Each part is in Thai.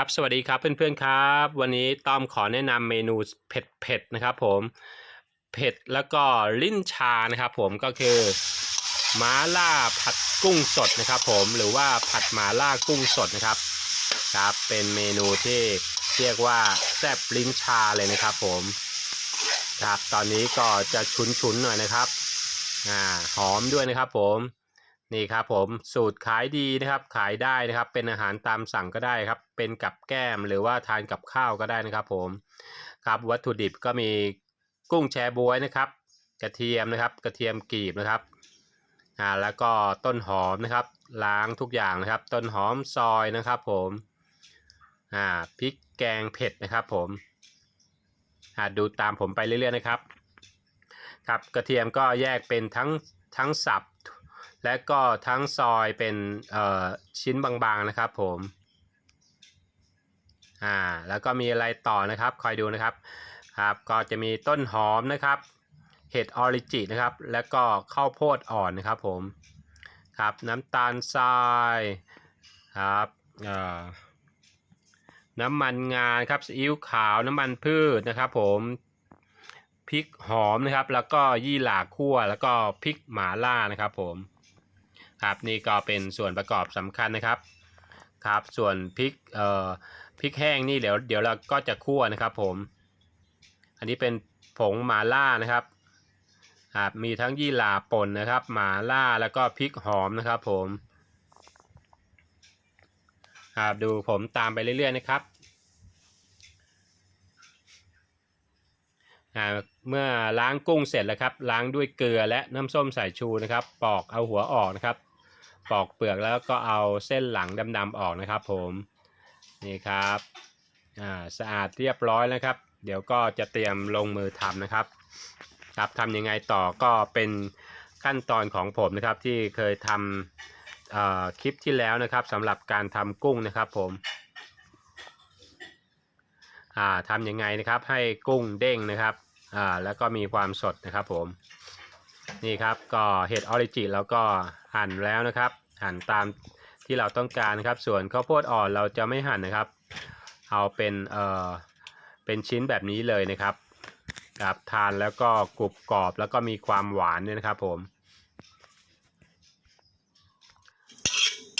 ครับสวัสดีครับเพื่อนๆครับ วันนี้ต้อมขอแนะนำเมนูเผ็ดๆนะครับผมเผ็ดแล้วก็ลิ้นชานะครับผมก็คือม้าล่าผัดกุ้งสดนะครับผมหรือว่าผัดหมาล่ากุ้งสดนะครับครับเป็นเมนูที่เรียกว่าแซ่บลิ้นชาเลยนะครับผมครับตอนนี้ก็จะชุนๆหน่อยนะครับอ่าหอมด้วยนะครับผม นี่ครับผมสูตรขายดีนะครับขายได้นะครับเป็นอาหารตามสั่งก็ได้ครับ เป็นกับแก้มหรือว่าทานกับข้าวก็ได้นะครับผมครับวัตถุดิบก็มีกุ้งแชบวยนะครับ กระเทียมนะครับ กระเทียมกรีบนะครับอ่าแล้วก็ต้นหอมนะครับ ล้างทุกอย่างนะครับ ต้นหอมซอยนะครับผมอ่าพริกแกงเผ็ดนะครับผมอ่าดูตามผมไปเรื่อยๆนะครับครับกระเทียมก็แยกเป็นทั้งทั้งสับ และก็ทั้งซอยเป็นชิ้นบางๆนะครับผมอ่าแล้วก็มีอะไรต่อนะครับคอยดูนะครับครับก็จะมีต้นหอมนะครับเห็ดออริจินะครับ แล้วก็ข้าวโพดอ่อนนะครับผมครับน้ำตาลทรายครับน้ำมันงาครับซีอิ๊วขาวน้ำมันพืชนะครับ ผมพริกหอมนะครับ แล้วก็ยี่หร่าคั่วแล้วก็พริกหมาล่านะครับผม ครับนี่ก็เป็นส่วนประกอบสำคัญนะครับครับ ส่วนพริกเอ่อพริกแห้งนี่เดี๋ยวเดี๋ยวเราก็จะคั่วนะครับผมอันนี้เป็นผงหมาล่านะครับครับมีทั้งยี่หร่าป่นนะครับ หมาล่าแล้วก็พริกหอมนะครับผมครับดูผมตามไปเรื่อยๆนะครับเมื่อล้างกุ้งเสร็จแล้วครับ ล้างด้วยเกลือและน้ำส้มสายชูนะครับ ปอกเอาหัวออกนะครับ ปอกเปลือกแล้วก็เอาเส้นหลังดำๆออกนะครับ ผมนี่ครับอ่าสะอาดเรียบร้อยแล้วครับ เดี๋ยวก็จะเตรียมลงมือทำนะครับ ครับทำยังไงต่อก็เป็นขั้นตอนของผมนะครับที่เคยทำคลิปที่แล้วนะครับสำหรับการทำกุ้งนะครับผมทำยังไงนะครับให้กุ้งเด้งนะครับแล้วก็มีความสดนะครับผม นี่ครับก็เห็ดออริจิแล้วก็หั่นแล้วนะครับ หั่นตามที่เราต้องการครับ ส่วนข้าวโพดอ่อนเราจะไม่หั่นนะครับ เอาเป็นเอ่อเป็นชิ้นแบบนี้เลยนะครับครับทานแล้วก็กรุบกรอบแล้วก็มีความหวานเนี่ยนะครับผม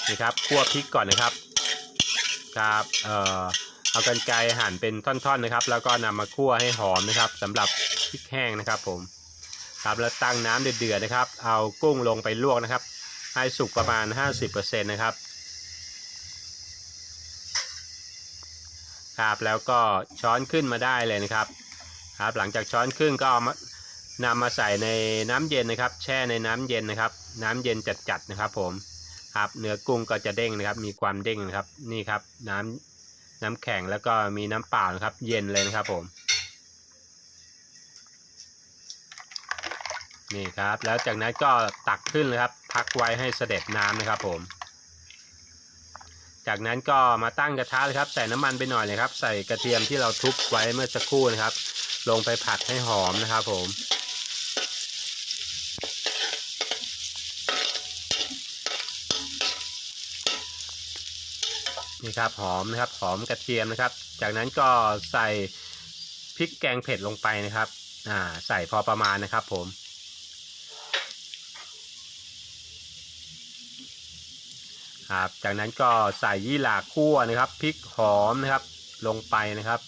นี่ครับคั่วพริกก่อนนะครับครับเอ่อเอากันไกรหั่นเป็นท่อนๆนะครับ แล้วก็นำมาคั่วให้หอมนะครับสำหรับพริกแห้งนะครับผม ครับแล้วตั้งน้ำเดือดๆนะครับ เอากุ้งลงไปลวกนะครับ ให้สุกประมาณ 50%นะครับครับแล้วก็ช้อนขึ้นมาได้เลยนะครับครับ หลังจากช้อนขึ้นก็เอามานำมาใส่ในน้ำเย็นนะครับ แช่ในน้ำเย็นนะครับ น้ำเย็นจัดๆนะครับ ผมครับเนื้อกุ้งก็จะเด้งนะครับ มีความเด้งนะครับ นี่ครับน้ำน้ำแข็งแล้วก็มีน้ำเปล่านะครับ เย็นเลยนะครับผม นี่ครับ แล้วจากนั้นก็ตักขึ้นเลยครับ พักไว้ให้เสด็จน้ำนะครับผม จากนั้นก็มาตั้งกระทะเลยครับ ใส่น้ำมันไปหน่อยเลยครับ ใส่กระเทียมที่เราทุบไว้เมื่อสักครู่นะครับ ลงไปผัดให้หอมนะครับผมนี่ครับหอมนะครับหอมกระเทียมนะครับ จากนั้นก็ใส่พริกแกงเผ็ดลงไปนะครับอ่าใส่พอประมาณนะครับผม ครับจากนั้นก็ใส่ยี่หร่าคั่วนะครับพริกหอมนะครับลงไปนะครับ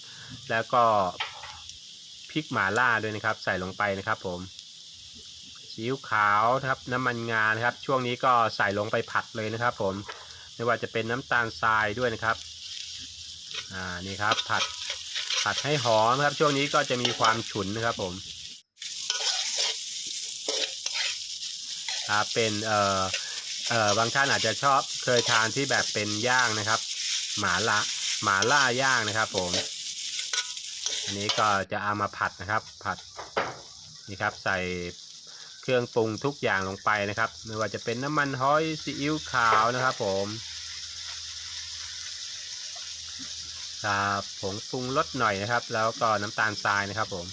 แล้วก็พริกหม่าล่าด้วยนะครับ ใส่ลงไปนะครับผมซีอิ๊วขาวนะครับน้ำมันงานะครับ ช่วงนี้ก็ใส่ลงไปผัดเลยนะครับ ผมไม่ว่าจะเป็นน้ำตาลทรายด้วยนะครับอ่านี่ครับผัดผัดให้หอมครับ ช่วงนี้ก็จะมีความฉุนนะครับผมครับเป็นเอ่อ เอ่อบางท่านอาจจะชอบเคยทานที่แบบเป็นย่างนะครับ หมาละหมาล่าย่างนะครับ ผม อันนี้ก็จะเอามาผัดนะครับ ผัดนี่ครับ ใส่เครื่องปรุงทุกอย่างลงไปนะครับ ไม่ว่าจะเป็นน้ำมันหอยซีอิ๊วขาวนะครับ ผมครับผงปรุงรสหน่อยนะครับ แล้วก็น้ำตาลทรายนะครับ ผม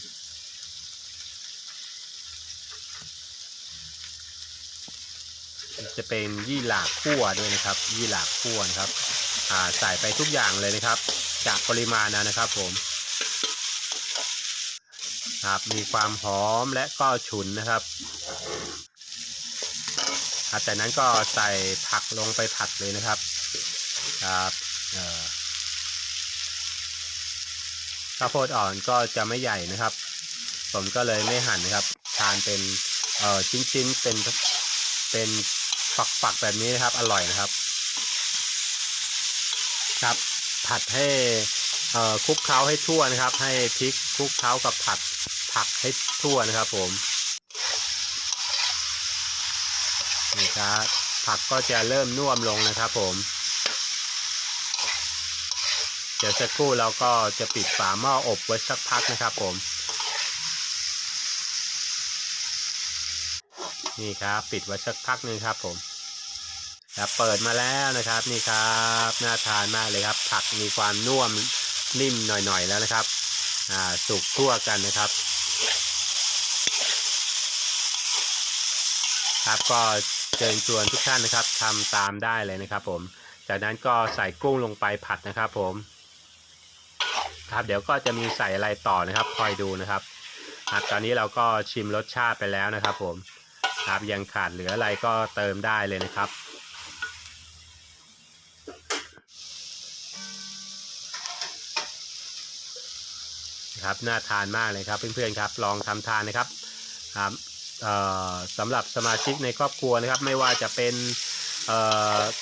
จะเป็นยี่หร่าคั่วด้วยนะครับ ยี่หร่าคั่วนะครับอ่าใส่ไปทุกอย่างเลยนะครับ จากปริมาณนะครับผมครับมีความหอมและก็ฉุนนะครับครับจากนั้นก็ใส่ผักลงไปผัดเลยนะครับครับข้าวโพดอ่อนก็จะไม่ใหญ่นะครับ ผมก็เลยไม่หั่นนะครับ ทานเป็นเอ่อชิ้นๆเป็นเป็น ฝักๆแบบนี้นะครับ อร่อยนะครับ ครับ ผัดให้คลุกเคล้าให้ทั่วนะครับ ให้พริกคลุกเคล้ากับผัดผักให้ทั่วนะครับ ผมนี่ครับผักก็จะเริ่มน่วมลงนะครับ ผมเดี๋ยวสักครู่เราก็จะปิดฝาหม้ออบไว้สักพักนะครับ ผม นี่ครับ ปิดไว้สักพักหนึ่งครับผมครับเปิดมาแล้วนะครับนี่ครับน่าทานมากเลยครับ ผักมีความนุ่มนิ่มหน่อยๆแล้วนะครับอ่าสุกทั่วกันนะครับ ครับก็เชิญชวนทุกท่านนะครับทำตามได้เลยนะครับ ผม จากนั้นก็ใส่กุ้งลงไปผัดนะครับ ผม ครับเดี๋ยวก็จะมีใส่อะไรต่อนะครับ คอยดูนะครับครับตอนนี้เราก็ชิมรสชาติไปแล้วนะครับ ผม ครับ ยังขาดเหลืออะไรก็เติมได้เลยนะครับ ครับน่าทานมากเลยครับเพื่อนๆครับลองทำทานนะครับครับสำหรับสมาชิกในครอบครัวนะครับ ไม่ว่าจะเป็น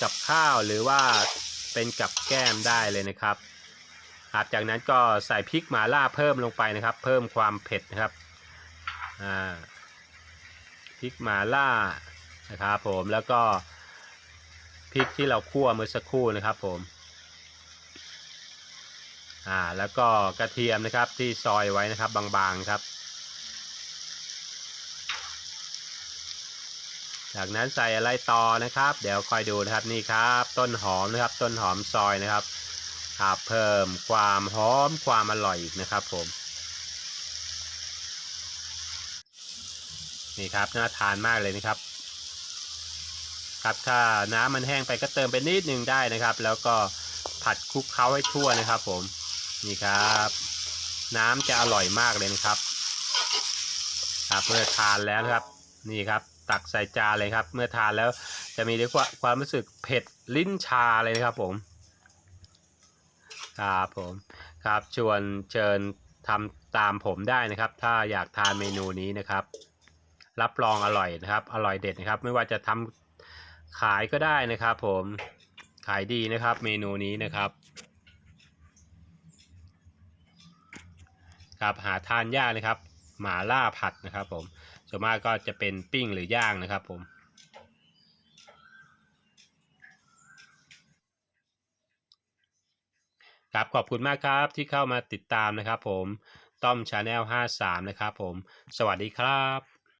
กับข้าวหรือว่าเป็นกับแก้มได้เลยนะครับครับจากนั้นก็ใส่พริกหมาล่าเพิ่มลงไปนะครับ เพิ่มความเผ็ดนะครับอ่า ริกหมาล่านะครับผมแล้วก็พริกที่เราคั่วเมื่อสักครู่นะครับผมอ่าแล้วก็กระเทียมนะครับที่ซอยไว้นะครับบางๆครับ จากนั้นใส่อะไรต่อนะครับ เดี๋ยวคอยดูนะครับนี่ครับ ต้นหอมนะครับ ต้นหอมซอยนะครับครับเพิ่มความหอมความอร่อยอีกนะครับผม นี่ครับน่าทานมากเลยนะครับ ครับถ้าน้ำมันแห้งไปก็เติมไปนิดนึงได้นะครับ แล้วก็ผัดคลุกเคล้าให้ทั่วนะครับ ผม นี่ครับ น้ำจะอร่อยมากเลยนะครับ ครับเมื่อทานแล้วนะครับ นี่ครับ ตักใส่จานเลยครับ เมื่อทานแล้วจะมีเรียกว่าความรู้สึกเผ็ดลิ้นชาเลยนะครับ ผม ครับผมครับชวนเชิญทำตามผมได้นะครับ ถ้าอยากทานเมนูนี้นะครับ รับรองอร่อยนะครับ อร่อยเด็ดนะครับ ไม่ว่าจะทำขายก็ได้นะครับผมขายดีนะครับเมนูนี้นะครับครับหาทานยากนะครับ หมาล่าผัดนะครับ ผมส่วนมากก็จะเป็นปิ้งหรือย่างนะครับ ผมครับขอบคุณมากครับที่เข้ามาติดตามนะครับ ผมต้อมชาแนล53 นะครับ ผม สวัสดีครับ